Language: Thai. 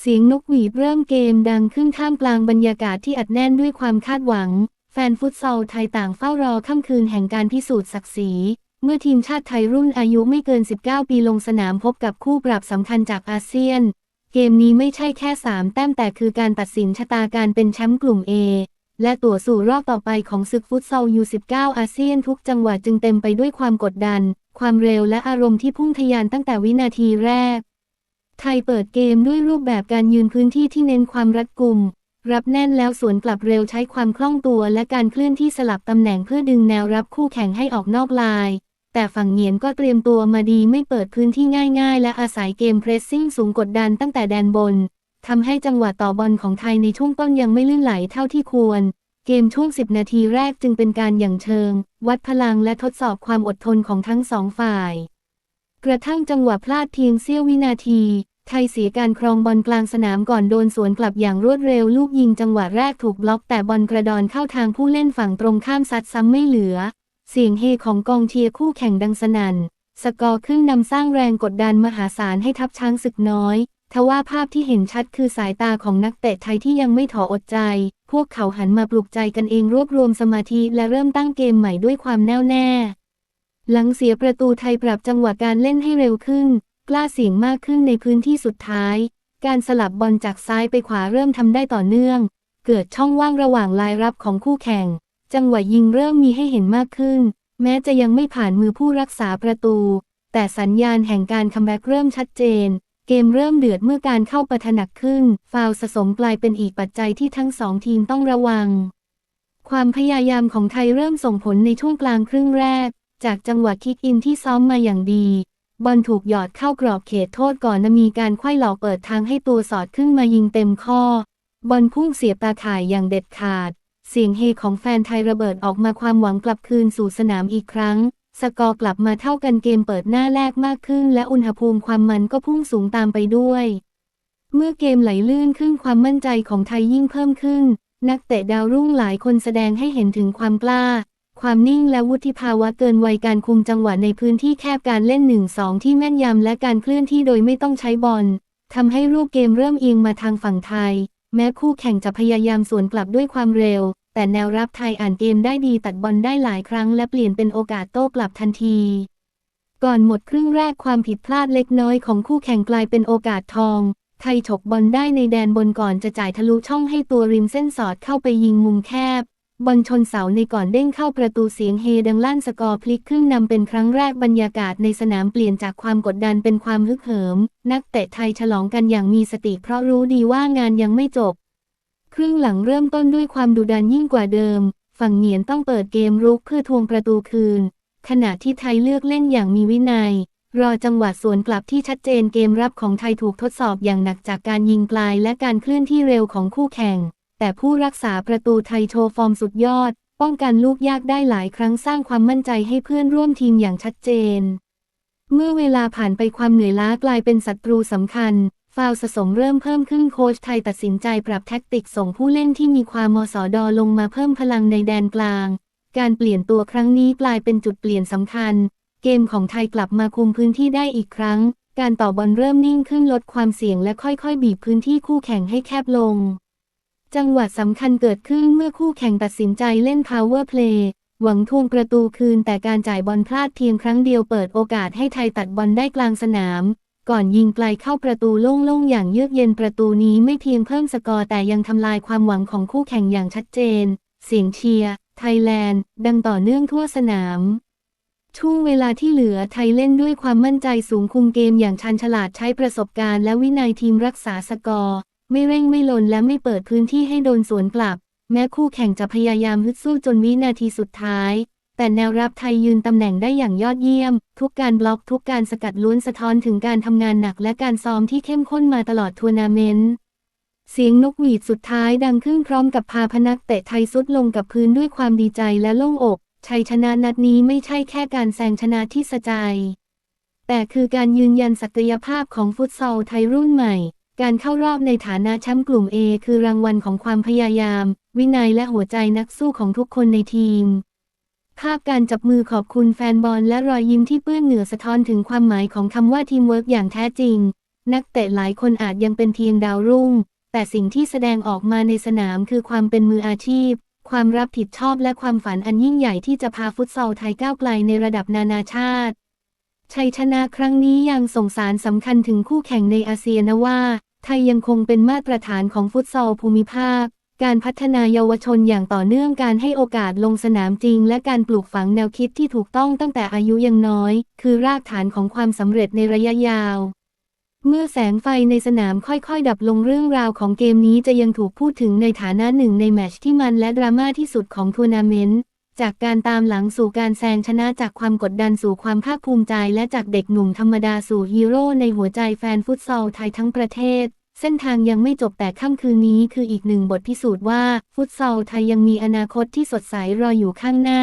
เสียงนกหวีดเริ่มเกมดังขึ้นท่ามกลางบรรยากาศที่อัดแน่นด้วยความคาดหวัง แฟนฟุตซอลไทยต่างเฝ้ารอค่ำคืนแห่งการพิสูจน์ศักดิ์ศรี เมื่อทีมชาติไทยรุ่นอายุไม่เกิน 19 ปีลงสนามพบกับคู่ปรับสำคัญจากอาเซียน เกมนี้ไม่ใช่แค่ 3 แต้มแต่คือการตัดสินชะตาการเป็นแชมป์กลุ่ม A และตั๋วสู่รอบต่อไปของศึกฟุตซอล U19 อาเซียนทุกจังหวะจึงเต็มไปด้วยความกดดัน ความเร็วและอารมณ์ที่พุ่งทะยานตั้งแต่วินาทีแรก ไทยเปิดเกมด้วยรูปแบบการยืนพื้นที่ที่เน้นความรัดกุม รับแน่นแล้วสวนกลับเร็วใช้ความคล่องตัวและการเคลื่อนที่สลับตำแหน่งเพื่อดึงแนวรับคู่แข่งให้ออกนอกลาย แต่ฝั่งเหงียนก็เตรียมตัวมาดีไม่เปิดพื้นที่ง่าย ๆ และอาศัยเกมเพรสซิ่งสูงกดดันตั้งแต่แดนบนทำให้จังหวะต่อบอลของไทยในช่วงต้นยังไม่ลื่นไหลเท่าที่ควร เกมช่วง 10 นาทีแรกจึงเป็นการอย่างเชิง วัดพลังและทดสอบความอดทนของทั้งสองฝ่าย กระทั่งจังหวะพลาดเพียงเสี้ยววินาที ไทยเสียการครองบอลกลางสนามก่อนโดนสวนกลับอย่างรวดเร็วลูกยิงจังหวะแรกถูกบล็อกแต่บอลกระดอนเข้าทางผู้เล่นฝั่งตรงข้ามซัดซ้ำไม่เหลือ เสียงเฮของกองเชียร์คู่แข่งดังสนั่น สกอร์ขึ้นนำสร้างแรงกดดันมหาศาลให้ทัพช้างศึกน้อยทว่าภาพที่เห็นชัดคือสายตาของนักเตะไทยที่ยังไม่ถออดใจ พวกเขาหันมาปลุกใจกันเองรวบรวมสมาธิและเริ่มตั้งเกมใหม่ด้วยความแน่วแน่ หลังเสียประตูไทยปรับจังหวะการเล่นให้เร็วขึ้น กล้าเสี่ยงมากขึ้นในพื้นที่สุดท้าย การสลับบอลจากซ้ายไปขวาเริ่มทำได้ต่อเนื่อง เกิดช่องว่างระหว่างลายรับของคู่แข่ง จังหวะยิงเริ่มมีให้เห็นมากขึ้น แม้จะยังไม่ผ่านมือผู้รักษาประตู แต่สัญญาณแห่งการคัมแบ็กเริ่มชัดเจน เกมเริ่มเดือดเมื่อการเข้าปะทะหนักขึ้น ฟาวสะสมกลายเป็นอีกปัจจัยที่ทั้งสองทีมต้องระวัง ความพยายามของไทยเริ่มส่งผลในช่วงกลางครึ่งแรก จากจังหวะคิกอินที่ซ้อมมาอย่างดี บอลถูกหยอดเข้ากรอบเขตโทษก่อนมีการไขว้หลอกเปิดทางให้ตัวสอดขึ้นมายิงเต็มข้อ บอลพุ่งเสียบตาข่ายอย่างเด็ดขาด เสียงเฮของแฟนไทยระเบิดออกมาความหวังกลับคืนสู่สนามอีกครั้ง สกอร์กลับมาเท่ากันเกมเปิดหน้าแรกมากขึ้น และอุณหภูมิความมันก็พุ่งสูงตามไปด้วย เมื่อเกมไหลลื่นขึ้นความมั่นใจของไทยยิ่งเพิ่มขึ้น นักเตะดาวรุ่งหลายคนแสดงให้เห็นถึงความกล้า ความนิ่งและวุฒิภาวะเกินวัยการคุมจังหวะในพื้นที่แคบการเล่น 1-2 ที่แม่นยำและการเคลื่อนที่โดยไม่ต้องใช้บอลทำให้รูปเกมเริ่มเอียงมาทางฝั่งไทย แม้คู่แข่งจะพยายามสวนกลับด้วยความเร็ว แต่แนวรับไทยอ่านเกมได้ดีตัดบอลได้หลายครั้งและเปลี่ยนเป็นโอกาสโต้กลับทันที ก่อนหมดครึ่งแรกความผิดพลาดเล็กน้อยของคู่แข่งกลายเป็นโอกาสทอง ไทยฉกบอลได้ในแดนบนก่อนจะจ่ายทะลุช่องให้ตัวริมเส้นสอดเข้าไปยิงมุมแคบ บอลชนเสาในก่อนเด้งเข้าประตูเสียงเฮดังลั่นสกอร์พลิกขึ้นนำเป็นครั้งแรกบรรยากาศในสนามเปลี่ยนจากความกดดันเป็นความฮึกเหิม นักเตะไทยฉลองกันอย่างมีสติเพราะรู้ดีว่างานยังไม่จบ ครึ่งหลังเริ่มต้นด้วยความดุดันยิ่งกว่าเดิม ฝั่งเหงียนต้องเปิดเกมรุกเพื่อทวงประตูคืน ขณะที่ไทยเลือกเล่นอย่างมีวินัย รอจังหวะสวนกลับที่ชัดเจนเกมรับของไทยถูกทดสอบอย่างหนักจากการยิงปลและการเคลื่อนที่เร็วของคู่แข่ง แต่ผู้รักษาประตูไทยโชว์ฟอร์มสุดยอด ป้องกันลูกยากได้หลายครั้งสร้างความมั่นใจให้เพื่อนร่วมทีมอย่างชัดเจน เมื่อเวลาผ่านไปความเหนื่อยล้ากลายเป็นศัตรูสำคัญ ฟาวสะสมเริ่มเพิ่มขึ้นโค้ชไทยตัดสินใจปรับแท็กติกส่งผู้เล่นที่มีความมสอดอลงมาเพิ่มพลังในแดนกลาง การเปลี่ยนตัวครั้งนี้กลายเป็นจุดเปลี่ยนสำคัญ เกมของไทยกลับมาคุมพื้นที่ได้อีกครั้ง การต่อบอลเริ่มนิ่งขึ้นลดความเสี่ยงและค่อยๆ บีบพื้นที่คู่แข่งให้แคบลง จังหวะสำคัญเกิดขึ้นเมื่อคู่แข่งตัดสินใจเล่น power play หวังทวงประตูคืนแต่การจ่ายบอลพลาดเพียงครั้งเดียวเปิดโอกาสให้ไทยตัดบอลได้กลางสนาม ก่อนยิงไกลเข้าประตูโล่งๆ อย่างเยือกเย็นประตูนี้ไม่เพียงเพิ่มสกอร์แต่ยังทำลายความหวังของคู่แข่งอย่างชัดเจน เสียงเชียร์ไทยแลนด์ ดังต่อเนื่องทั่วสนามช่วงเวลาที่เหลือไทยเล่นด้วยความมั่นใจสูงคุมเกมอย่างชันฉลาดใช้ประสบการณ์และวินัยทีมรักษาสกอร์ ไม่เร่งไม่ลนและไม่เปิดพื้นที่ให้โดนสวนกลับ แม้คู่แข่งจะพยายามฮึดสู้จนวินาทีสุดท้าย แต่แนวรับไทยยืนตำแหน่งได้อย่างยอดเยี่ยม ทุกการบล็อกทุกการสกัดล้วนสะท้อนถึงการทำงานหนักและการซ้อมที่เข้มข้นมาตลอดทัวร์นาเมนต์เสียงนกหวีดสุดท้ายดังขึ้นพร้อมกับพาพนักเตะไทยสุดลงกับพื้นด้วยความดีใจและโล่งอก ชัยชนะนัดนี้ไม่ใช่แค่การแซงชนะที่สะใจ แต่คือการยืนยันศักยภาพของฟุตซอลไทยรุ่นใหม่ การเข้ารอบในฐานะแชมป์กลุ่ม A คือรางวัลของความพยายาม วินัยและหัวใจนักสู้ของทุกคนในทีม ภาพการจับมือขอบคุณแฟนบอลและรอยยิ้มที่เปื้อนเหงื่อสะท้อนถึงความหมายของคำว่าทีมเวิร์กอย่างแท้จริง นักเตะหลายคนอาจยังเป็นเพียงดาวรุ่ง แต่สิ่งที่แสดงออกมาในสนามคือความเป็นมืออาชีพ ความรับผิดชอบและความฝันอันยิ่งใหญ่ที่จะพาฟุตซอลไทยก้าวไกลในระดับนานาชาติชัยชนะครั้งนี้ยังส่งสารสำคัญถึงคู่แข่งในอาเซียนว่า ไทยยังคงเป็นมาตรฐานของฟุตซอลภูมิภาค การพัฒนาเยาวชนอย่างต่อเนื่องการให้โอกาสลงสนามจริง และการปลูกฝังแนวคิดที่ถูกต้องตั้งแต่อายุยังน้อย คือรากฐานของความสำเร็จในระยะยาว เมื่อแสงไฟในสนามค่อยๆ ดับลงเรื่องราวของเกมนี้จะยังถูกพูดถึงในฐานะหนึ่งในแมตช์ที่มันและดราม่าที่สุดของทัวร์นาเมนต์ จากการตามหลังสู่การแซงชนะจากความกดดันสู่ความภาคภูมิใจ และจากเด็กหนุ่มธรรมดาสู่ฮีโร่ในหัวใจแฟนฟุตซอลไทยทั้งประเทศ เส้นทางยังไม่จบแต่ค่ำคืนนี้คืออีกหนึ่งบทพิสูจน์ว่า ฟุตซอลไทยยังมีอนาคตที่สดใสรออยู่ข้างหน้า